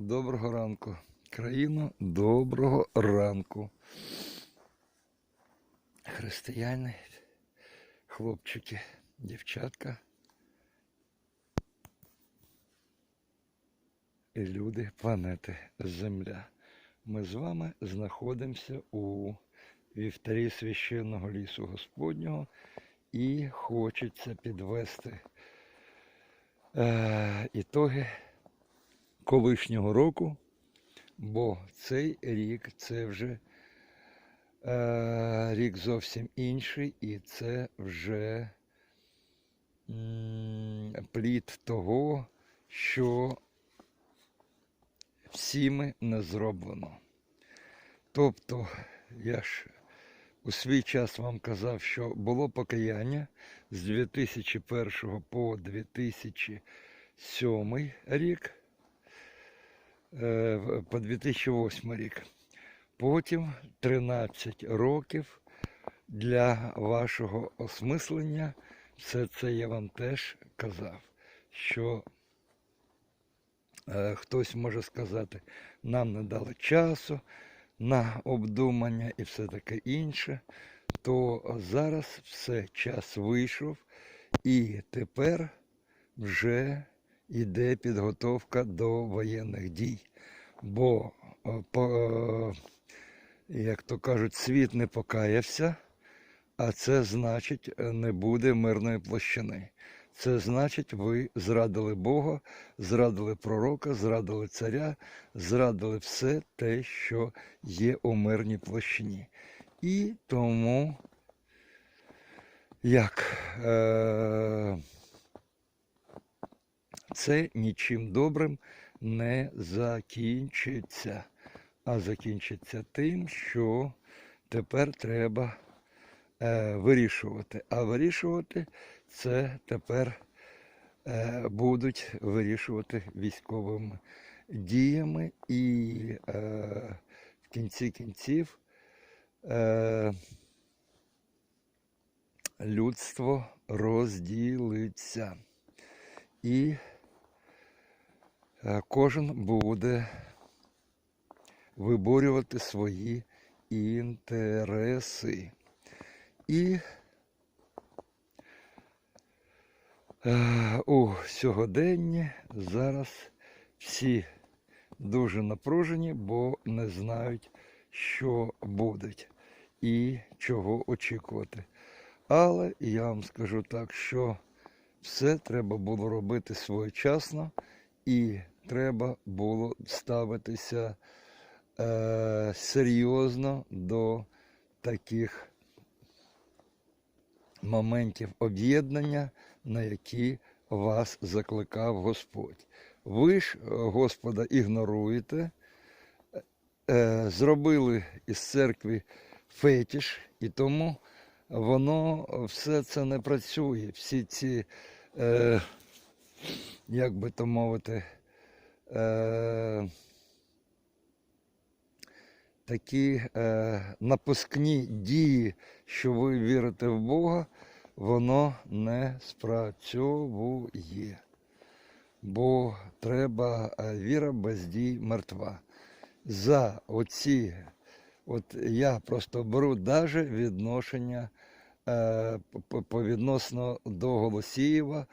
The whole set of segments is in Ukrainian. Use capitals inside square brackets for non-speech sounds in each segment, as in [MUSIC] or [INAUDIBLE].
Доброго ранку. Країно, доброго ранку. Християни, хлопчики, дівчатка. І люди планети Земля. Ми з вами знаходимося у вівтарі священного лісу Господнього і хочеться підвести е, ітоги колишнього року, бо цей рік це вже е, рік зовсім інший, і це вже плід того, що всіми не зроблено. Тобто, я ж у свій час вам казав, що було покаяння з 2001 по 2007 рік по 2008 рік. Потім 13 років для вашого осмислення. Все це я вам теж казав, що е, хтось може сказати, нам не дали часу на обдумання і все таке інше, то зараз все, час вийшов, і тепер вже йде підготовка до воєнних дій. Бо, е, по, е, як то кажуть, світ не покаявся, а це значить е, не буде мирної площини. Це значить, ви зрадили Бога, зрадили пророка, зрадили царя, зрадили все те, що є у мирній площині. І тому, як е, це нічим добрим не закінчиться, а закінчиться тим, що тепер треба е, вирішувати. А вирішувати це тепер е, будуть вирішувати військовими діями і е, в кінці кінців е, людство розділиться. І кожен буде виборювати свої інтереси. І е, у сьогоденні зараз всі дуже напружені, бо не знають, що будуть і чого очікувати. Але я вам скажу так, що все треба було робити своєчасно і треба було ставитися е, серйозно до таких моментів об'єднання, на які вас закликав Господь. Ви ж е, Господа ігноруєте, е, зробили із церкви фетіш, і тому воно все це не працює. Всі ці, е, як би то мовити, е, такі е, напускні дії, що ви вірите в Бога, воно не спрацьовує. Бо треба е, віра без дій мертва. За оці, от я просто беру даже відношення е, по- відносно до Голосієва,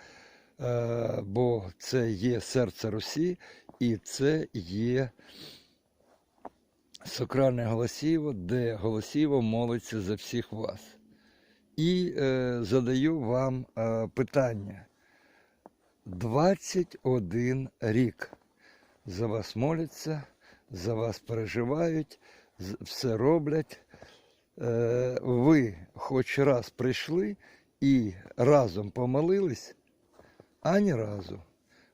бо це є серце Русі і це є Сакральне Голосіво, де Голосіво молиться за всіх вас. І е, задаю вам е, питання. 21 рік за вас моляться, за вас переживають, все роблять. Е, ви хоч раз прийшли і разом помолились, ані разу,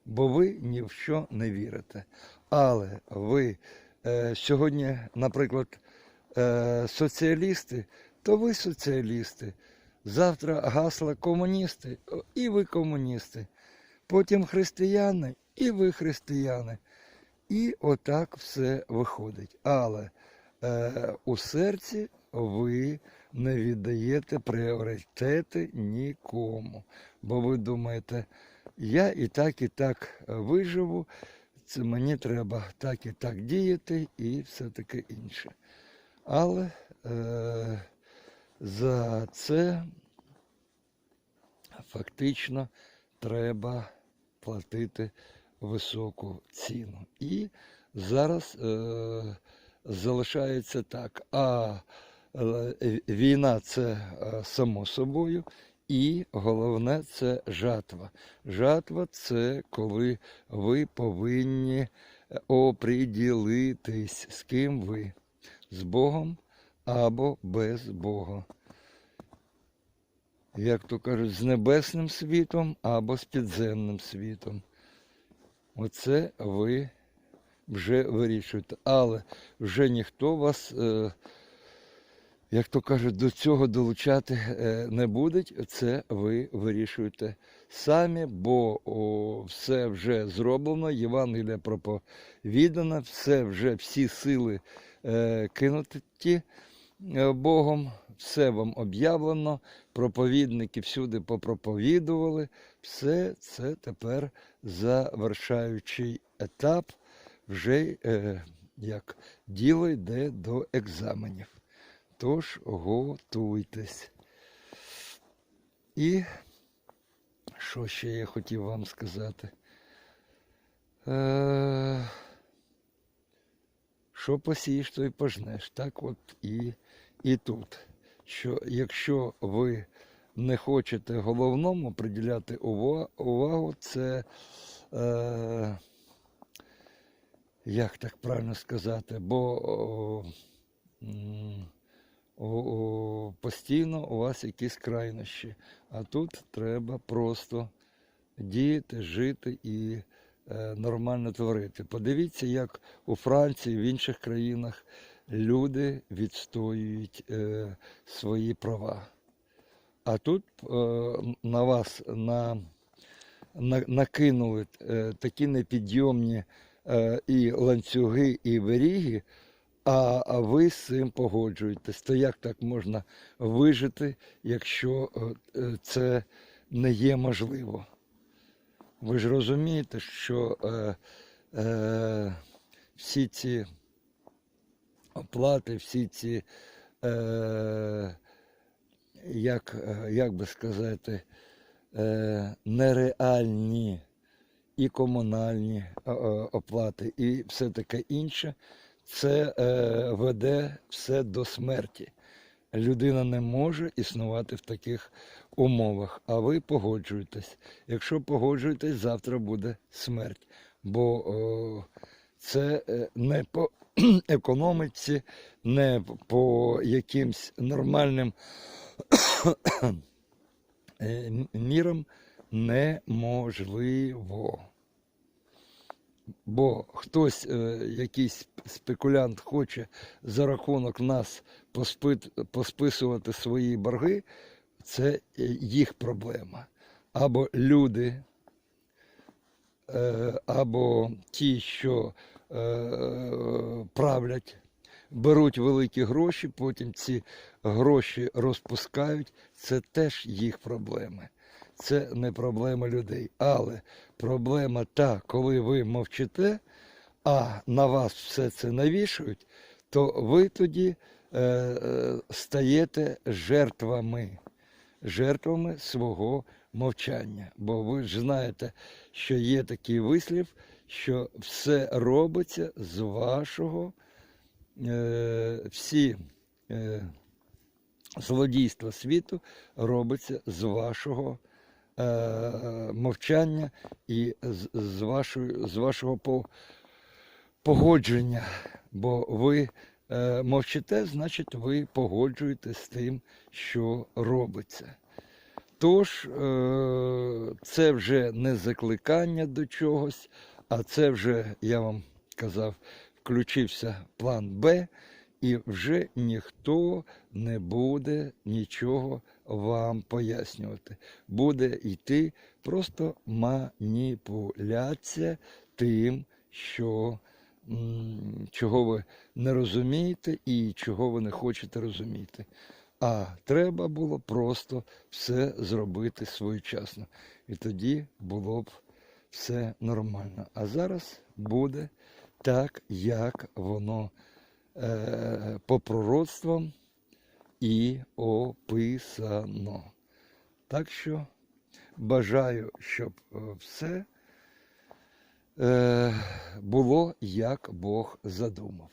бо ви ні в що не вірите. Але ви е, сьогодні, наприклад, е, соціалісти, то ви соціалісти. Завтра гасла комуністи, і ви комуністи. Потім християни, і ви християни. І отак все виходить. Але е, у серці ви не віддаєте пріоритети нікому. Бо ви думаєте, я і так, і так виживу, це мені треба так і так діяти і все таке інше. Але е, за це фактично треба платити високу ціну. І зараз е, залишається так. А е, війна це е, само собою, і головне це жатва. Жатва це коли ви повинні оприділитись, з ким ви, з Богом або без Бога. Як то кажуть, з небесним світом або з підземним світом. Оце ви вже вирішуєте. Але вже ніхто вас, е, як то кажуть, до цього долучати е, не буде. Це ви вирішуєте самі, бо о, все вже зроблено, Євангелія проповідана, все вже всі сили е, кинуті е, Богом, все вам об'явлено, проповідники всюди попроповідували. Все це тепер завершаючий етап, вже е, як діло йде до екзаменів. Тож готуйтесь. І що ще я хотів вам сказати? Е, що посієш, то й пожнеш. Так от і, і тут. Що якщо ви не хочете головному приділяти увагу, це, е, як так правильно сказати, бо о, постійно у вас якісь крайнощі. А тут треба просто діяти, жити і е, нормально творити. Подивіться, як у Франції, в інших країнах люди відстоюють е, свої права. А тут е, на вас на, на, накинули такі непідйомні і ланцюги, і веріги, а, ви з цим погоджуєтесь. То як так можна вижити, якщо е, е, це не є можливо? Ви ж розумієте, що е, е, всі ці оплати, всі ці, е, як, е, як би сказати, е, нереальні і комунальні оплати, і все таке інше, це е, веде все до смерті. Людина не може існувати в таких умовах, а ви погоджуєтесь. Якщо погоджуєтесь, завтра буде смерть. Бо о, це е, не по [CLEARS THROAT] економіці, не по якимсь нормальним [CLEARS THROAT] е, мірам неможливо. Бо хтось, е, якийсь спекулянт хоче за рахунок нас посписувати свої борги, це їх проблема. Або люди, е, або ті, що е, правлять, беруть великі гроші, потім ці гроші розпускають, це теж їх проблеми. Це не проблема людей. Але проблема та, коли ви мовчите, а на вас все це навішують, то ви тоді е, е, стаєте жертвами, жертвами свого мовчання. Бо ви ж знаєте, що є такий вислів, що все робиться з вашого, е, всі е, злодійства світу робиться з вашого мовчання і з, вашої, з вашого по, погодження. Бо ви е, мовчите, значить ви погоджуєтесь з тим, що робиться. Тож, е, це вже не закликання до чогось, а це вже, я вам казав, включився план Б, і вже ніхто не буде нічого вам пояснювати. Буде йти просто маніпуляція тим, що, чого ви не розумієте і чого ви не хочете розуміти. А треба було просто все зробити своєчасно. І тоді було б все нормально. А зараз буде так, як воно е, по пророцтвам і описано. Так що бажаю, щоб е, все е, було, як Бог задумав.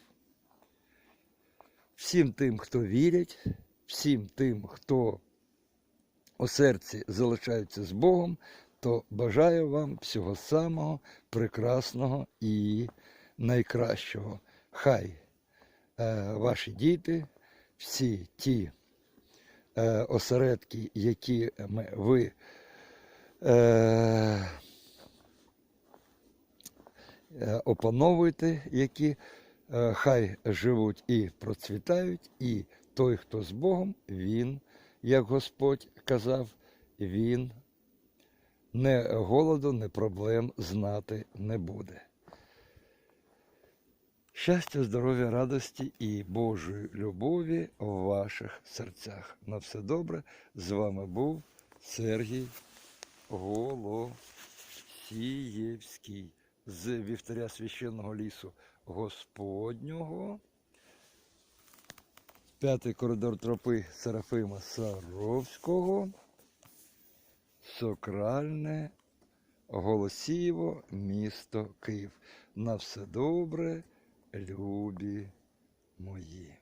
Всім тим, хто вірять, всім тим, хто у серці залишаються з Богом, то бажаю вам всього самого прекрасного і найкращого. Хай е, ваші діти, всі ті е, осередки, які ми, ви е, е, опановуєте, які е, хай живуть і процвітають, і той, хто з Богом, він, як Господь казав, він не голоду, не проблем знати не буде. Щастя, здоров'я, радості і Божої любові в ваших серцях. На все добре. З вами був Сергій Голосієвський з Вівтаря священного лісу Господнього. П'ятий коридор тропи Серафима Саровського. Сокральне Голосієво, місто Київ. На все добре, любі мої.